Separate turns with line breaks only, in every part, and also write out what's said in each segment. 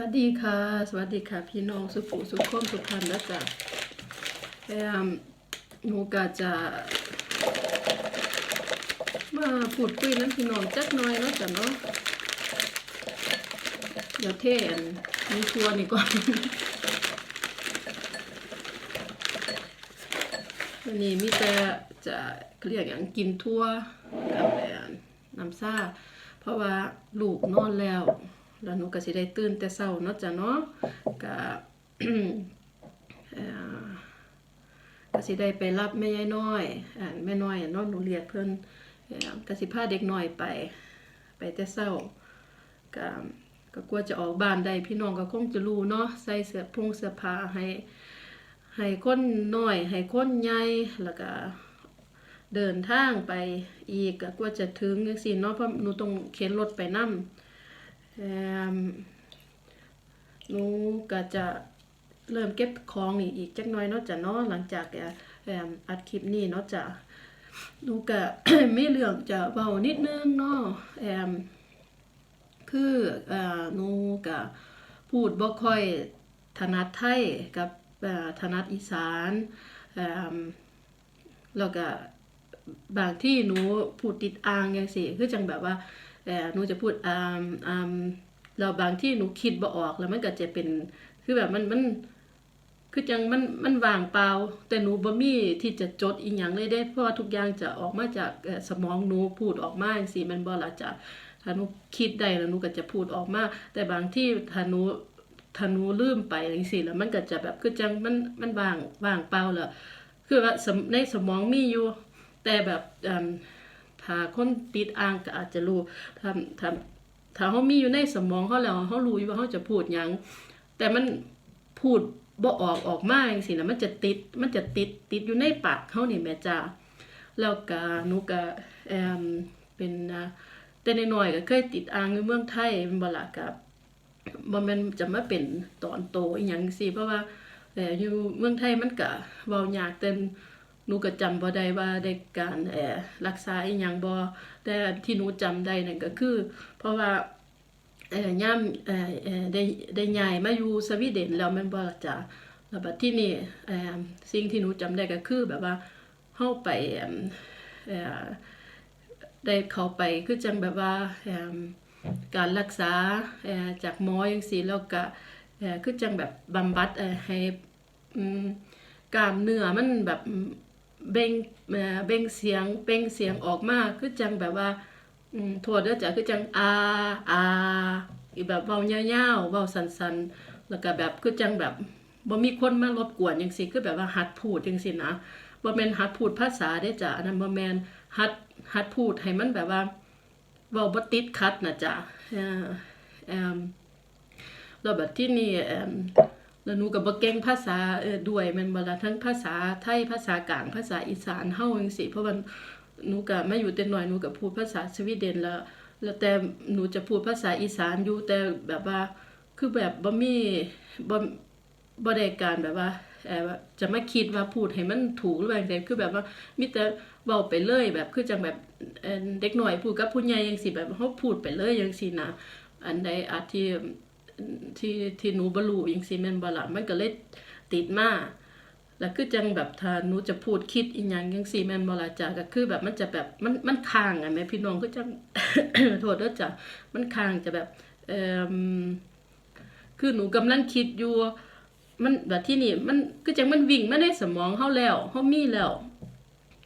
วัสดีค่ะ สวัสดีค่ะ พี่น้องสุขุสุขคนทุกท่านนะจ๊ะแอมหนูก็จะมาพูดคุยนั้นพี่น้องจักหน่อยเนาะจ้ะเนาะเดี๋ยวเทนมีทัวร์นี่ก่อนวันนี้มีแต่จะเรียกอย่างกินทั่วกับแอนน้ำซ่า เพราะว่าลูกนอนแล้ว แล้วหนูก็สิได้ตื่นแต่เช้าเนาะจ้ะเนาะก็เอ่อก็สิได้ไปรับแม่ยายน้อยอ่าแม่น้อยเนาะหนูเรียกเพิ่อ่อก็สิพาเด็กน้อยไป ไปแต่เช้าก็ก็กลัวจะออกบ้านได้พี่น้องก็คงจะรู้เนาะใส่เสื้อพุงเสื้อผ้าให้ให้คนน้อยให้คนใหญ่แล้วก็เดินทางไปอีกก็กว่าจะถึงจังซี่เนาะเพราะหนูต้องเข็นรถไปนำ เอิ่มหนูก็จะเริ่มเก็บของนี่อีกจักน่อยเนาะจ้ะเนาะหลังจากเอ่อเอิ่มอัดคลิปนี้เนาะจ้ะหนูก็มีเรื่องจะเว้านิดนึงเนาะแอมคือเอ่อหนูก็พูดบ่ค่อยถนัดไทยกับถนัดอีสานเอิ่มแล้วก็บางที่หนูพูดติดอ่างอย่างสิคือจังแบบว่า เออหนูจะพูดอ่ามอ่ามแล้วบางที่หนูคิดบ่ออกแล้วมันก็จะเป็นคือแบบมันมันคือจังมันมันว่างเปล่า แต่หนูบ่มีที่จะจดอีหยังเลยเด้ เพราะว่าทุกอย่างจะออกมาจากสมองหนูพูดออกมาจังซี่แมันบ่ละจะถ้าหนูคิดได้แล้วหนูก็จะพูดออกมา แต่บางที่ถ้าหนูถ้าหนูลืมไปจังซี่แล้วมันก็จะแบบคือจังมันมันว่างว่างเปล่าแล้วคือว่าในสมองมีอยู่ แต่แบบอืม ถ้าคนติดอ่างก็อาจจะรู้ถ้าถ้าถ้าเขามีอยู่ในสมองเขาแล้วเขารู้อยู่ว่าเขาจะพูดยัง แต่มันพูดบ่ออกออกมาจังซี่นะมันจะติดมันจะติดติดอยู่ในปากเขาเนี่แม่จ้าแล้วก็หนูก็แอมเป็นแต่ใน้อยก็เคยติดอ่างในเมืองไทยแม่นบ่ล่ะกับบ่แม่นจะมาเป็นตอนโตอีหยังสิเพราะว่าเอ่อยู่เมืองไทยมันก็เว้ายากแต่ หนูก็จำบ่ได้ว่าได้การเอ่อรักษาอีหยังบ่แต่ที่หนูจำได้นั่นก็คือ เพราะว่าเอ่อย่ามเอ่อได้ได้ย้ายมาอยู่สวีเดนแล้วม่นบ่ล่ะจ้ะแล้วบัดที่นี่เอ่อสิ่งที่หนูจำได้ก็คือแบบว่าเฮาไปเอ่อได้เข้าไปคือจังแบบว่าเอิ่มการรักษาเอ่อจากหมอจังซี่แล้วก็เอ่อคือจังแบบบำบัดเอ่อให้อืมกล้ามเนื้อมันแบบ เบ่งเบ่งเสียงเบ่งเสียงออกมาคือจังแบบว่าอืมโทษเด้อจ้ะคือจังอาอาอีแบบเว้ายาๆเว้าสั้นๆแล้วก็แบบคือจังแบบบ่มีคนมารบกวนจังซี่คือแบบว่าหัดพูดจังซี่นะบ่แม่นหัดพูดภาษาเด้จ้ะอันนั้นบ่แม่นหัดหัดพูดให้มันแบบว่าเว้าบ่ติดขัดนะจ้ะเอ่อเอ่อแล้วแบบที่นี่เอ่อ แล้วหนูก็บ่เก่งภาษาเออด้วยแม่นบ่ล่ะทั้งภาษาไทยภาษากลางภาษาอีสานเฮาจังซี่เพราะว่าหนูก็มาอยู่แต่น้อยหนูก็พูดภาษาสวีเดนแล้วแล้วแต่หนูจะพูดภาษาอีสานอยู่แต่แบบว่าคือแบบบ่มีบ่บ่ได้การแบบว่าเอ่ว่าจะมาคิดว่าพูดให้มันถูกหรือว่าจังไดคือแบบว่ามีแต่เว้าไปเลยแบบคือจังแบบเด็กหน้อยพูดกับผู้ใหญ่จังซี่แบบเฮาพูดไปเลยจังซี่นะอันใดอาจที่ ที่ที่หนูบรู้จังซี่แมนบละมันก็เลยติดมาแล้วคือจังแบบถ้าหนูจะพูดคิดอีหยังจังซี่แมนบล่ะจ้ะก็คือแบบมันจะแบบมันมันค้างอะแม่พี่น้องคือจังโทษเด้อจ้ะมันค้างจะแบบเออคือหนูกำลังคิดอยู่ มันแบบที่นี่มันคือจังมันวิ่งมาในสมองเฮาแล้วเฮามีแล้ว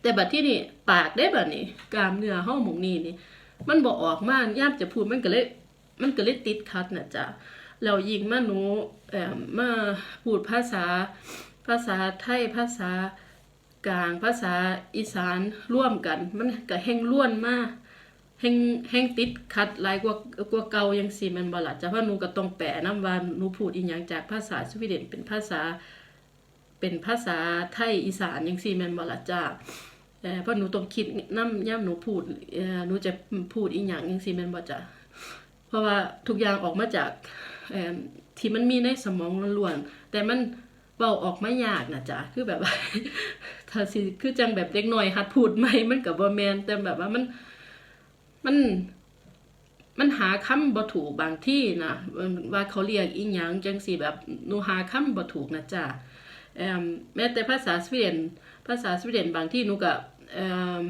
แต่แบัดที่นี่ปากได้แบัดนี้กามเนื้อเฮาหมองนี้นี่มันบ่ออกมายามจะพูดมันก็เลยมันก็เลยติดขัดน่ะจ้ะ แล้วยิ่งมาหนูเอ่อมาพูดภาษา ภาษาไทยภาษากลางภาษาอีสานร่วมกัน มันก็แห่งล้วนมาแห่งแห่งติดขัดหลายกว่ากว่าเก่าจังซี่แม่นบ่ล่ะจ้ะเพราะหนูก็ต้องแปลนำว่าหนูพูดอีหยังจากภาษาสวีเดนเป็นภาษา เป็นภาษาไทยอีสานจังซี่แม่นบ่ล่ะจ้ะเอ่เพราะหนูต้องคิดนำยามหนูพูดหนูจะพูดอีหยังจังซี่แม่นบ่จ้ะเพราะว่าทุกอย่างออกมาจาก ที่มันมีในสมองล้วนๆแต่มันเบาออกมายากนะจ๊ะคือแบบว่าถ้าสิคือจังแบบเล็กน้อยหัดพูดใหม่มันก็บ่แมนแต่แบบว่ามันมัน มันหาคำบ่ถูกบางที่นะว่าเขาเรียกอีหยังจังซี่แบบหนูหาคำบ่ถูกนะจ้ะแม้แต่ภาษาสวีเดนภาษาสวีเดนบางที่หนูก็เอ่ม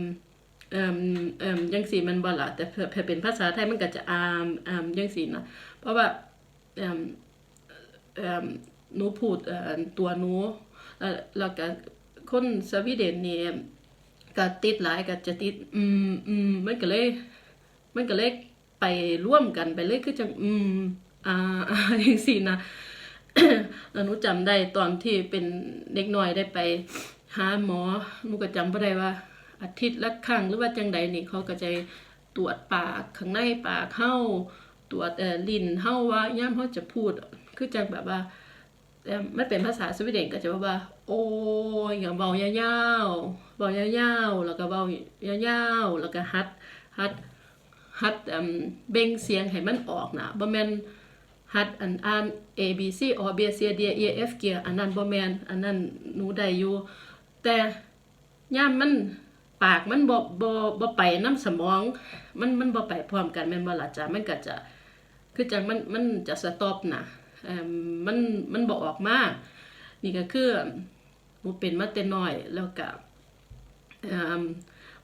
เอ่มเอ่มจังซี่มันบ่ละแต่เพื่อเป็นภาษาไทยมันก็จะอามอามจังซี่นะเพราะว่า หนูพูดตัวหนูแล้วแล้วก็คนสวีเดนนี่ก็ติดหลายก็จะติด อืมอืมมันก็เลย มันก็เลยไปร่วมกันไปเลยคือจังอืม อ่าอย่างซี่นะแล้วหนูจำได้ตอนที่เป็นเด็กน้อยได้ไปหาหมอหนูก็จำบ่ได้ว่า อาทิตย์ละครั้งหรือว่าจังใดนี่เขาก็จะตรวจปากข้างในปากเฮา ตรวเอ่อลิ้นเฮาว่ายามเฮาจะพูด คือจังแบบว่าเอ่มันเป็นภาษาสวีเดนก็จะว่าว่า โอ้ยอย่างเบายาวๆเบายาวๆแล้วก็เบายาวๆแล้วก็ฮัดฮัดฮัดเบ่งเสียงให้มันออกนะบ่แม่นฮัดอันอ่าน A B C อ B C D E F G อันนั้นบ่แม่นอันนั้นหนูได้อยู่ แต่ย่ามมันปากมันบ่บ่บ่ไปน้ำสมอง มันมันบ่ไปพร้อมกันแม่นบ่ล่ะจ้ะมันก็จะ คือจังมันมันจะสต็อปนะมันมันบ่ออกมา นี่ก็คือหนูเป็นมาแต่น้อยแล้วก็เอ่อ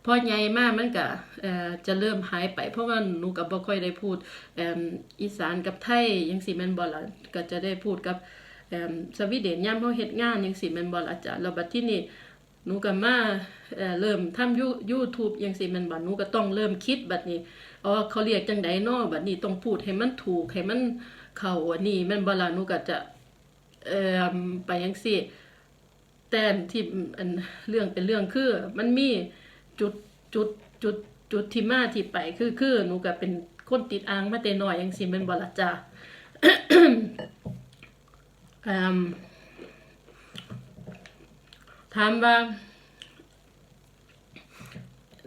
พอใหญ่มากมันก็จะเริ่มหายไป เพราะว่าหนูก็บ่ค่อยได้พูดอีสานกับไทยจังซี่แมนบ่ล่ะก็จะได้พูดกับสวีเดนยามเฮาเฮ็ดงานจังซี่แมนบ่ล่ะจ้ะแล้วบัดที่นี่หนูก็มาเริ่มทำยู YouTube จังซี่แมนบ่หนูก็ต้องเริ่มคิดบัดนี้ อ๋อเขาเรียกจังไดนาะบัดนี้ต้องพูดให้มันถูกให้มันเข้าอันนี้แม่นบ่ล่ะหนูก็จะเอ่อไปจังซี่แต่ที่อันเรื่องเป็นเรื่องคือ มันมีจุดจุดจุดจุดที่มาที่ไปคือคือหนูก็เป็นคนติดอ่างมาแต่น้อยจังซี่แม่นบ่ล่ะจ้าอืมถามว่า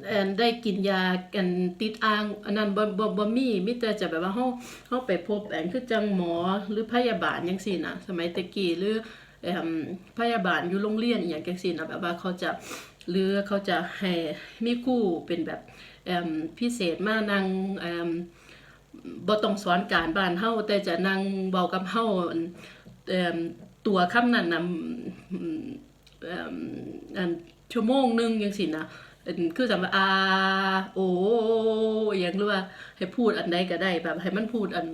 เอ่อได้กินยากันติดอ่างอันนั้นบ่บ่บ่มีมีแต่จะแบบว่าเฮาเฮาไปพบแอนคือจังหมอหรือพยาบาลจังซี่นะสมัยตะกี้หรือเอิ่มพยาบาลอยู่โรงเรียนอหย่างจังซี่นะแบบว่าเขาจะหรือเขาจะให้มีคู่เป็นแบบเอิ่มพิเศษมานั่งเอิ่มบ่ต้องสอนการบ้านเฮาแต่จะนั่งเว้ากับเฮาเอิ่มตัวคำนั้นน่ะเอิ่มอันชั่วโมงหนึงจังซี่นะ เอิ่มคือสำว่าอาโออย่างหรือว่า ให้พูดอันใดก็ได้แบบ ให้มันพูดอัน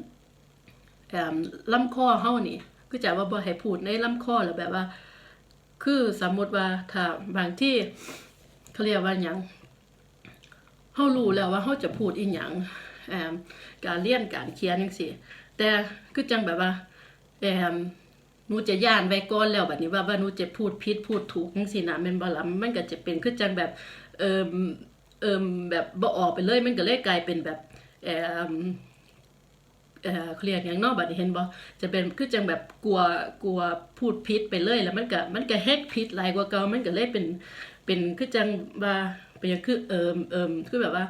เอ่อลำคอเฮานี่คือจะว่าบ่ให้พูดในลำคอแล้วแบบว่า คือสมมติว่าถ้าบางที่เขาเรียกว่าหยังเฮารู้แล้วว่าเฮาจะพูดอีหยังเอ่อการเรียนการเขียนจังซี่แต่คือจังแบบว่าเอ่อหนูจะย่านไว้ก่อนแล้วแบัดนี้ว่าว่าหนูจะพูดผิดพูดถูกจังซี่นะแม่นบ่ล่ะมันก็จะเป็นคือจังแบบ เอ่อเอ่มแบบบ่ออกไปเลยมันก็เลยกลายเป็นแบบเอ่อเอ่อเขาเรียกอย่างนอกบัดนี้เห็นบ่จะเป็นคือจังแบบกลัวกลัวพูดพิษไปเลยแล้วมันก็มันก็แฮกพิษหลายกว่าเก่ามันก็เลยเป็นเป็นคือจังว่าเป็นอย่างคือเอิมเอิมคือแบบว่า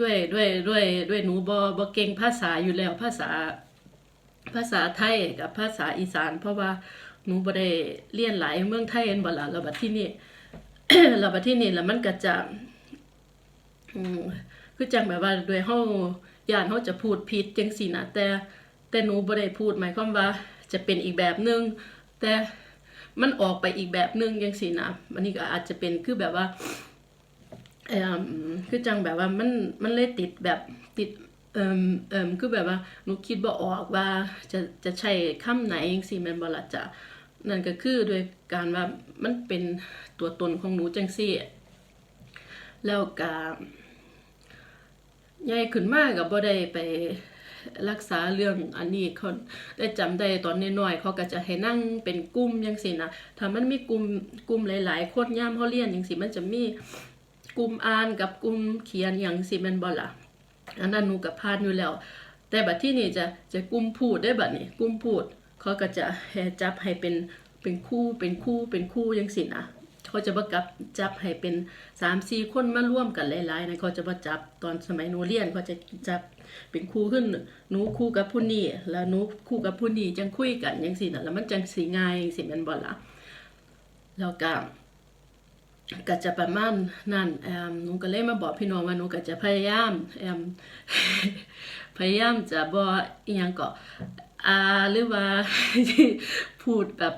ด้วยด้วยด้วยด้วยหนูบ่บ่เก่งภาษาอยู่แล้วภาษาภาษาไทยกับภาษาอีสาน เพราะว่าหนูบ่ได้เรียนหลายเมืองไทยเห็นบ่ล่ะแล้วบัดที่นี่ แล้วบัดที่นี่แล้วมันก็จะคือจังแบบว่าโดยเฮาย่านเฮาจะพูดผิดจังซี่นะแต่แต่หนูบ่ได้พูดหมายความว่าจะเป็นอีกแบบหนึง แต่มันออกไปอีกแบบหนึงจังซี่นะอันนี้ก็อาจจะเป็นคือแบบว่าเอ่อคือจังแบบว่ามันมันเลยติดแบบติดเอ่มเอ่มคือแบบว่าหนูคิดบ่ออกว่าจะจะใช้คำไหนจังซี่แม่นบ่ล่ะจ้ะ นั่นก็คือโดยการว่ามันเป็นตัวตนของหนูจังซี่ แล้วก็ใหญ่ขึ้นมากก็บ่ได้ไปรักษาเรื่องอันนี้เขาได้จำได้ตอนน้อยๆเขาก็จะให้นั่งเป็นกลุ่มจังซี่นะถ้ามันมีกลุ่มกลุ่มหลาย ๆ คนยามเฮาเรียนจังซี่มันจะมีกลุ่มอ่านกับกลุ่มเขียนหยังซี่แม่นบ่ล่ะอันนั้นหนูก็ผ่านอยู่แล้ว แต่บัดที่นี่จะจะกลุ่มพูดได้บัดนี้กลุ่มพูด เขาก็จะให้จับให้เป็นเป็นคู่เป็นคู่เป็นคู่จังซี่นะเขาจะบ่กลับจับให้เป็นสามสี่คนมาร่วมกันหลายๆนะเขาจะบ่จับตอนสมัยหนูเรียนเขาจะจับเป็นคู่ขึ้นหนูคู่กับผู้นี้แล้วหนูคู่กับผู้นี้จังคุยกันจังซี่น่ะแล้วมันจังสิง่ายจังซี่แมนบ่ล่ะแล้วก็ก็จะประมาณนั้นแอมหนูก็เลยมาบอกพี่น้องว่าหนูก็จะพยายามแอมพยายามจะบ่อีหยังก็ อาหรือว่าพูดแบบ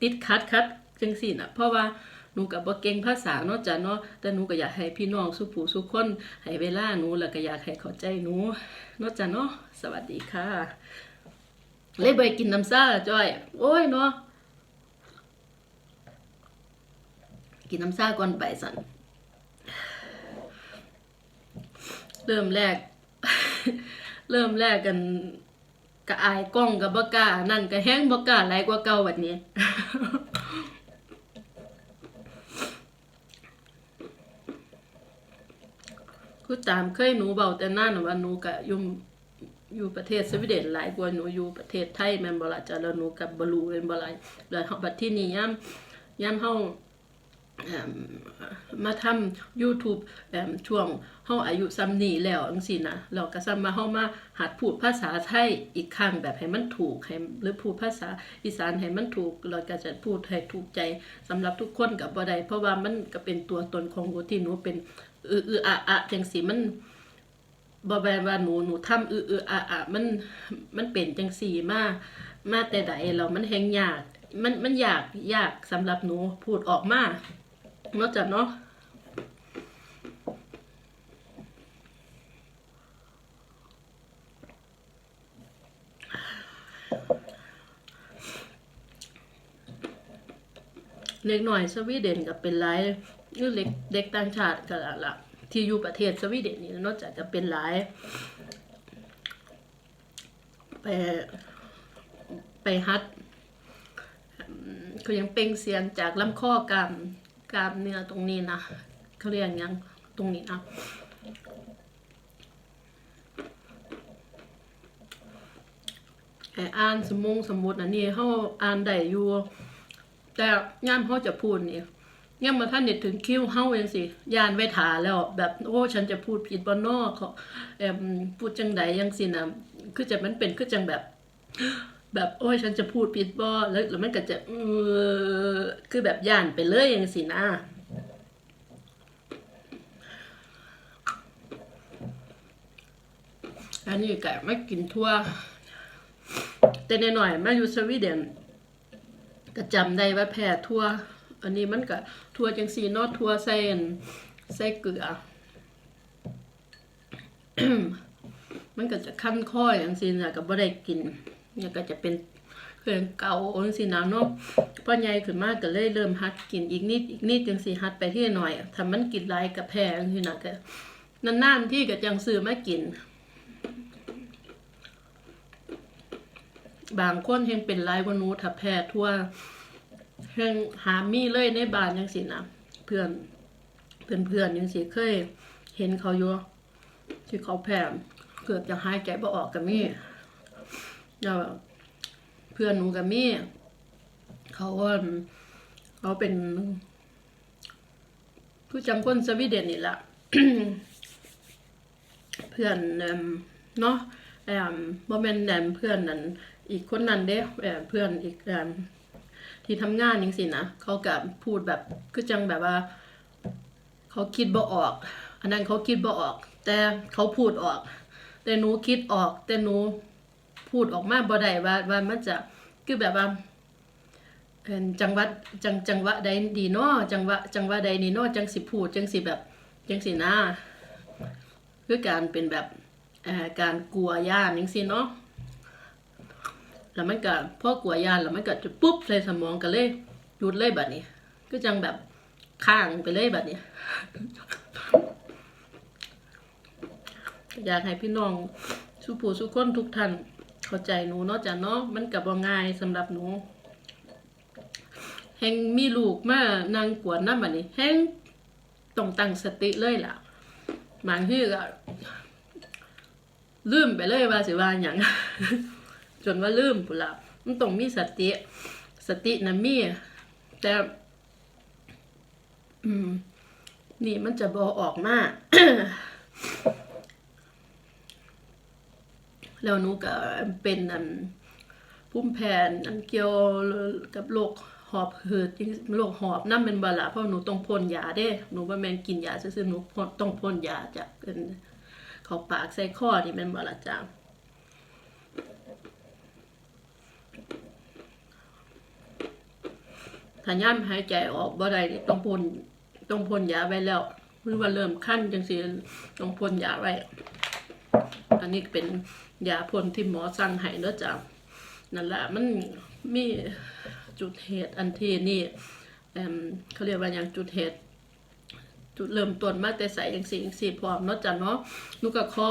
ติดคัดคัดจังซี่น่ะเพราะว่าหนูก็บ่เก่งภาษาเนาะจ้ะเนาะแต่หนูก็อยากให้พี่น้องสุผู้สุคนให้เวลาหนูแล้วก็อยากให้เข้าใจหนูเนาะจ้ะเนาะสวัสดีค่ะเลยไปกินน้ำซ่าจ้อย โอ้ยเนาะกินน้ำซ่าก่อนไปสันเริ่มแรก เริ่มแรกกัน กะอายกล้องกับบ่กล้านั่นก็แห้งบ่กล้าหลายกว่าเก่าแบบนี้คือตามเคยหนูเบาแต่นั่นว่าหนูกะยุ่มอยู่ประเทศสวีเดนหลายกว่าหนูอยู่ประเทศไทยแม่นบ่ล่ะจ้ะแล้วหนูกับบรูเป็นบ่ล่ะแล้วบัดที่นี่ยามยามเฮาเอิ่ มาทำ YouTube ช่วงเฮาอายุซ้ำนี้แล้วจังซี่นะเราก็ซ้ำมาเฮามาหัดพูดภาษาไทยอีกครั้งแบบให้มันถูกให้หรือพูดภาษาอีสานให้มันถูก เราก็จะพูดให้ถูกใจสำหรับทุกคนก็บ่ได้เพราะว่ามันก็เป็นตัวตนของหนูที่หนูเป็นอือออะอะจังซี่มันบ่แม่นว่าหนูหนูทำอือออะอะมันมันเป็นจังซี่มามาแต่ใดแล้วมันแฮงยากมันมันยากยากสำหรับหนูพูดออกมา เนาะจ้ะเนาะเล็กหน่อยสวีเดนก็เป็นหลายหรือเล็กเด็กต่างชาติก็ละละที่อยู่ประเทศสวีเดนนี่นอกจากจะเป็นหลายไปไปฮัดเขายังเปล่งเสียงจากลำคอกราม กรามเนื้อตรงนี้นะเขาเรียกยังตรงนี้นะไอ้อ่านสมงสมมุติอันนี้เขาอ่านได้อยู่แต่ย่ามเขาจะพูดนี่ย่ามมาท่านเด็ดถึงคิ้วเฮาเองสิยานไว้ถาแล้ว แบบโอ้ฉันจะพูดผิดบ่นอกเขาพูดจังใดยังสินะคือจะมันเป็นคือจังแบบ แบบโอ้ยฉันจะพูดผิดบ่แล้วแล้วมันก็จะเออคือแบบย่านไปเลยอย่างสินะอันนี้ก่ไม่กินทั่ว แต่หน่อยๆมาอยู่สวีเดนก็จำได้ว่าแพ้ทั่ว อันนี้มันก็ทั่วจังสีนอทั่วใส่นใส่เกลือ มันก็จะคั้นคออย่างสินะก็บ่ได้กิน เนี่ยก็จะเป็นเครื่องเก่าจังซี่นะเนาะพอใหญ่ขึ้นมากก็เลยเริ่มหัดกินอีกนิดอีกนิดจังซี่หัดไปที่หน่อยถ้ามันกินลายก็แพ้จังซี่นะก็นานๆที่ก็จังซื้อมากิน บางคนยังเป็นลายว่าหนูถ้าแพ้ทั่วยังหามีเลยในบ้านจังซี่นะเพื่อนเพื่อนเพื่อนๆจังซี่เคย เห็นเขาอยู่ที่เขาแพ้เกือบจะหายใจบ่ออกก็มี แล้วเพื่อนหนูกับมี่เขาว่าเขาเป็น ผู้จำคนสวีเดนนี่แหละเพื่อนเนาะแอมบ่แม่นแอมเพื่อนนั้น อีกคนนั้นเด้แอมเพื่อนอีกแอมที่ทำงานจังซี่นะเขาก็พูดแบบคือจังแบบว่า เขาคิดบ่ออก อันนั้นเขาคิดบ่ออก แต่เขาพูดออก แต่หนูคิดออก แต่หนู พูดออกมาบ่ได้ว่าว่ามันจะคือแบบว่าจังหวัดจังจังหวะใดดีเนาะจังหวะจังหวะใดนี่เนาะจังสิพูดจังสิแบบจังสินะคือการเป็นแบบการกลัวย่านจังสิเนาะแล้วมันก็พอกลัวย่านแล้วมันก็จะปุ๊บใส่สมองก็เลยหยุดเลยแบัดนี้ก็จังแบบข้างไปเลยแบัดนี้อยากให้พี่น้องสุผู้สุคนทุกท่าน เข้าใจหนูเนาะจ้ะเนาะมันกับว่าง่ายสำหรับหนูแฮงมีลูกมานางกวนน้ำบัดนี้แฮงต้องตั้งสติเลยล่ะบางทีก็ลืมไปเลยว่าสิว่าหยังจนว่าลืมพุ่นละมันต้องมีสติสตินะมีแต่นี่มันจะบอออกมา แล้วหนูก็เป็นอันพุ่มแผ่นอันเกี่ยวกับโรคหอบหืดโรคหอบน้ำเป็นบาละเพราะหนูต้องพ่นยาเด้หนูว่าแมนกินยาซื่อๆหนูต้องพ่นยาจากเขาปากใส่ข้อนี่แมันบาละจ้าถ้าย่ามหายใจออกบ่ได้นี่ต้องพ่นต้องพ่นยาไว้แล้วหรือว่าเริ่มขั้นจังสิต้องพ่นยาไว้ อันนี้เป็นยาพ่นที่หมอสั่งให้เด้อจ้ะนั่นแหละมันมีจุดเหตุอันที่นี่เอมเขาเรียกว่าอย่างจุดเหตุจุดเริ่มต้นมาแต่ใส่อย่างสิ่งสี่พร้อมเนาะจ้ะเนาะหนูก็ขอ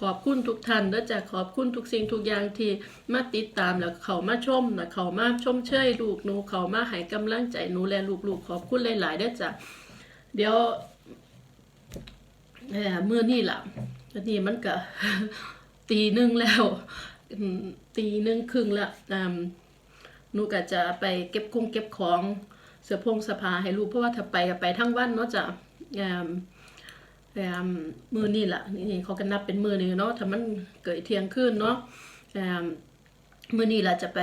ขอบคุณทุกท่านเด้อจ้ะขอบคุณทุกสิ่งทุกอย่างที่มาติดตามแล้วเขามาชมนะเขามาชมเชยลูกหนูเขามาให้กำลังใจหนูและลูกๆขอบคุณหลายๆเด้อจ้ะเดี๋ยวเมื่อนี่ล่ะ อันนี้มันก็ตีหนึ่งแล้วตีหนึ่งครึ่งละอืมหนูก็จะไปเก็บคงเก็บของเสื้อพงสอผ้าให้ลูกเพราะว่าถ้าไปก็ไปทั้งวันเนาะจะมอืมมือนี่ล่ะนี่เขาก็นับเป็นมือนึงเนาะถ้ามันเกิดเที่ยงคืนเนาะอืมมือนี่ล่ะจะไป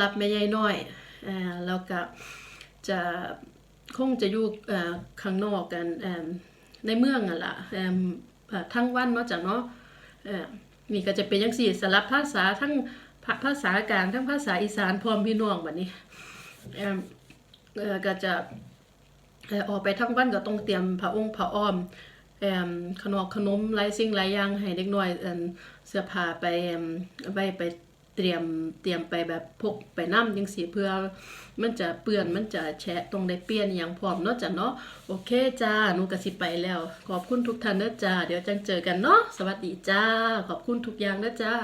รับแม่ยายน้อยอ่าแล้วก็จะคงจะอยู่ข้างนอกกันอืมในเมืองอะล่ะแอม ทั้งวันเนาะจ้ะเนาะนี่ก็จะเป็นยังสี่สลับภาษาทั้งภาษากลางทั้งภาษาอีสานพร้อมพี่น้องแบบนี้ก็จะออกไปทั้งวันก็ต้องเตรียมผ้าองค์ผ้าอ้อมขนมขนมหลายสิ่งไรยอย่างให้เด็กน้อยเสื้อผ้าไปไว้ไป เตรียมเตรียมไปแบบพกไปน้ำยังสีเพื่อมันจะเปื้อนมันจะแฉะตรงได้เปลี่ยนอย่างพร้อมเนาะจ้ะเนาะโอเคจ้าหนูกะสิไปแล้ว ขอบคุณทุกท่านเด้อจ้าเดี๋ยวจังเจอกันเนาะสวัสดีจ้า ขอบคุณทุกอย่างเด้อจ้า